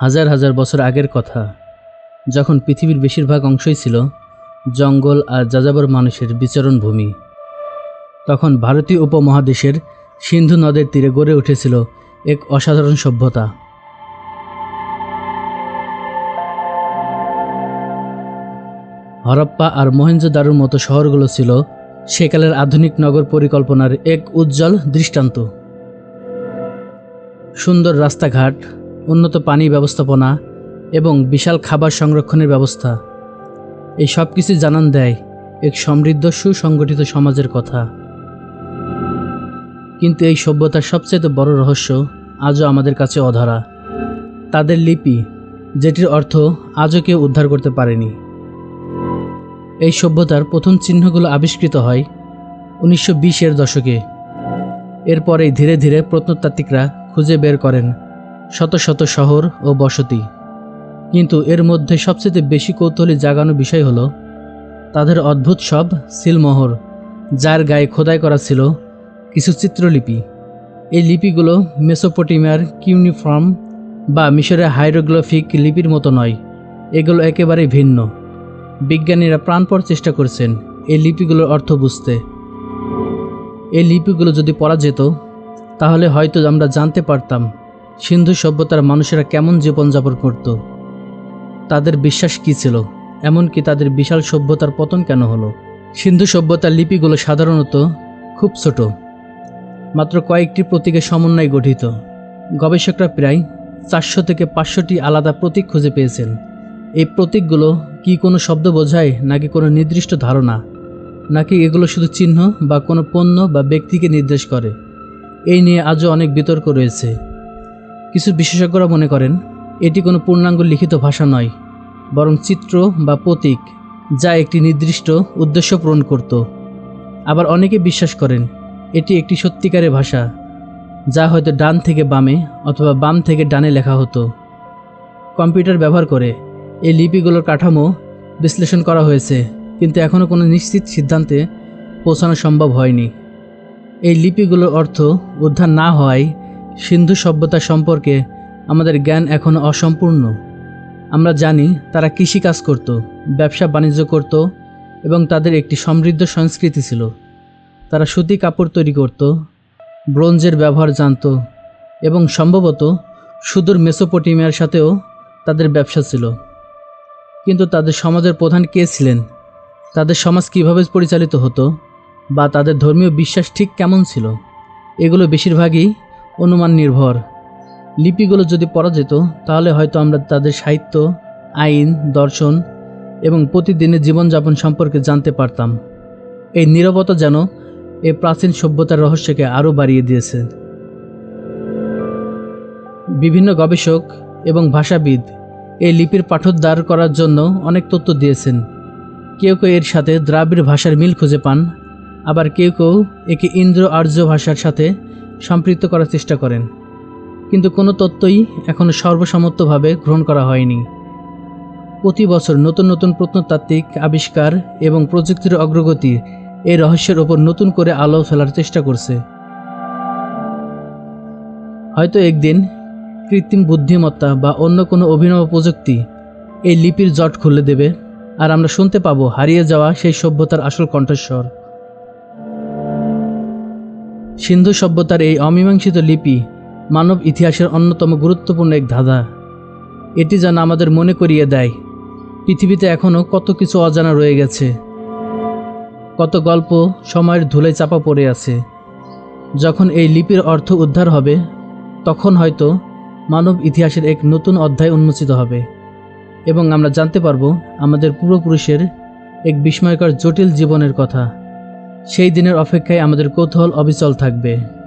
হাজার হাজার বছর আগের কথা। যখন পৃথিবীর বেশিরভাগ অংশই ছিল জঙ্গল আর যাযাবর মানুষের বিচরণ ভূমি। তখন ভারতীয় উপমহাদেশের সিন্ধু নদের তীরে গড়ে উঠেছিল এক অসাধারণ সভ্যতা। হরপ্পা আর মহেঞ্জোদারোর মতো শহরগুলো ছিল সেকালের আধুনিক নগর পরিকল্পনার এক উজ্জ্বল দৃষ্টান্ত। সুন্দর রাস্তাঘাট উন্নত পানি ব্যবস্থাপনা এবং বিশাল খাবার সংরক্ষণের ব্যবস্থা। এই সব কিছু জানান দেয় এক সমৃদ্ধ সুসংগঠিত সমাজের কথা। কিন্তু এই সভ্যতার সবচেয়ে বড় রহস্য আজও আমাদের কাছে অধরা। তাদের লিপি, যেটির অর্থ আজও কেউ উদ্ধার করতে পারেনি। এই সভ্যতার প্রথম চিহ্নগুলো আবিষ্কৃত হয় উনিশশো বিশের দশকে। এরপরেই ধীরে ধীরে প্রত্নতাত্ত্বিকরা খুঁজে বের করেন শত শত শহর ও বসতি। কিন্তু এর মধ্যে সবচেয়ে বেশি কৌতূহলী জাগানো বিষয় হলো, তাদের অদ্ভুত সব সিলমোহর, যার গায়ে খোদাই করা ছিল কিছু চিত্রলিপি। এই লিপিগুলো মেসোপটেমিয়ার কিউনিফর্ম বা মিশরের হাইরোগ্রাফিক লিপির মতো নয়, এগুলো একেবারেই ভিন্ন। বিজ্ঞানীরা প্রাণপর চেষ্টা করছেন এই লিপিগুলোর অর্থ বুঝতে। এই লিপিগুলো যদি পড়া যেত, তাহলে হয়তো আমরা জানতে পারতাম সিন্ধু সভ্যতার মানুষেরা কেমন জীবনযাপন করত? তাদের বিশ্বাস কী ছিল? এমনকি তাদের বিশাল সভ্যতার পতন কেন হলো? সিন্ধু সভ্যতার লিপিগুলো সাধারণত খুব ছোট। মাত্র কয়েকটি প্রতীকের সমন্বয়ে গঠিত। গবেষকরা প্রায় চারশো থেকে পাঁচশোটি আলাদা প্রতীক খুঁজে পেয়েছেন। এই প্রতীকগুলো কি কোনো শব্দ বোঝায়, নাকি কোনো নির্দিষ্ট ধারণা? নাকি এগুলো শুধু চিহ্ন বা কোনো পণ্য বা ব্যক্তিকে নির্দেশ করে? এই নিয়ে আজও অনেক বিতর্ক রয়েছে। কিছু বিশেষজ্ঞরা মনে করেন, এটি কোনো পূর্ণাঙ্গ লিখিত ভাষা নয়, বরং চিত্র বা প্রতীক, যা একটি নির্দিষ্ট উদ্দেশ্য পূরণ করত। আবার অনেকে বিশ্বাস করেন, এটি একটি সত্যিকারের ভাষা, যা হয়তো ডান থেকে বামে অথবা বাম থেকে ডানে লেখা হতো। কম্পিউটার ব্যবহার করে এই লিপিগুলোর কাঠামো বিশ্লেষণ করা হয়েছে, কিন্তু এখনও কোনো নিশ্চিত সিদ্ধান্তে পৌঁছানো সম্ভব হয়নি। এই লিপিগুলোর অর্থ উদ্ধার না হওয়ায় সিন্ধু সভ্যতা সম্পর্কে আমাদের জ্ঞান এখনও অসম্পূর্ণ। আমরা জানি তারা কৃষিকাজ করত, ব্যবসা বাণিজ্য করত এবং তাদের একটি সমৃদ্ধ সংস্কৃতি ছিল। তারা সুতি কাপড় তৈরি করত, ব্রোঞ্জের ব্যবহার জানত এবং সম্ভবত সুদূর মেসোপটেমিয়ার সাথেও তাদের ব্যবসা ছিল। কিন্তু তাদের সমাজের প্রধান কে ছিলেন? তাদের সমাজ কীভাবে পরিচালিত হতো বা তাদের ধর্মীয় বিশ্বাস ঠিক কেমন ছিল? এগুলো বেশিরভাগই অনুমান নির্ভর। লিপিগুলো যদি পড়া যেত, তাহলে হয়তো আমরা তাদের সাহিত্য, আইন, দর্শন এবং প্রতিদিনের জীবনযাপন সম্পর্কে জানতে পারতাম। এই নীরবতা যেন এ প্রাচীন সভ্যতার রহস্যকে আরও বাড়িয়ে দিয়েছে। বিভিন্ন গবেষক এবং ভাষাবিদ এই লিপির পাঠোদ্ধার করার জন্য অনেক তথ্য দিয়েছেন। কেউ কেউ এর সাথে দ্রাবিড় ভাষার মিল খুঁজে পান, আবার কেউ কেউ একে ইন্দ্র আর্য ভাষার সাথে সম্পৃক্ত করার চেষ্টা করেন। কিন্তু কোনো তত্ত্বই এখনও সর্বসম্মতভাবে গ্রহণ করা হয়নি। প্রতি বছর নতুন নতুন প্রত্নতাত্ত্বিক আবিষ্কার এবং প্রযুক্তির অগ্রগতি এই রহস্যের ওপর নতুন করে আলো ফেলার চেষ্টা করছে। হয়তো একদিন কৃত্রিম বুদ্ধিমত্তা বা অন্য কোনো অভিনব প্রযুক্তি এই লিপির জট খুলে দেবে, আর আমরা শুনতে পাবো হারিয়ে যাওয়া সেই সভ্যতার আসল কণ্ঠস্বর। সিন্ধু সভ্যতার এই অমীমাংসিত লিপি মানব ইতিহাসের অন্যতম গুরুত্বপূর্ণ এক ধাঁধা। এটি যেন আমাদের মনে করিয়ে দেয়, পৃথিবীতে এখনও কত কিছু অজানা রয়ে গেছে। কত গল্প সময়ের ধুলে চাপা পড়ে আছে। যখন এই লিপির অর্থ উদ্ধার হবে, তখন হয়তো মানব ইতিহাসের এক নতুন অধ্যায় উন্মোচিত হবে এবং আমরা জানতে পারব আমাদের পূর্বপুরুষের এক বিস্ময়কর জটিল জীবনের কথা। সেই দিনের অপেক্ষায় আমাদের কৌতূহল অবিচল থাকবে।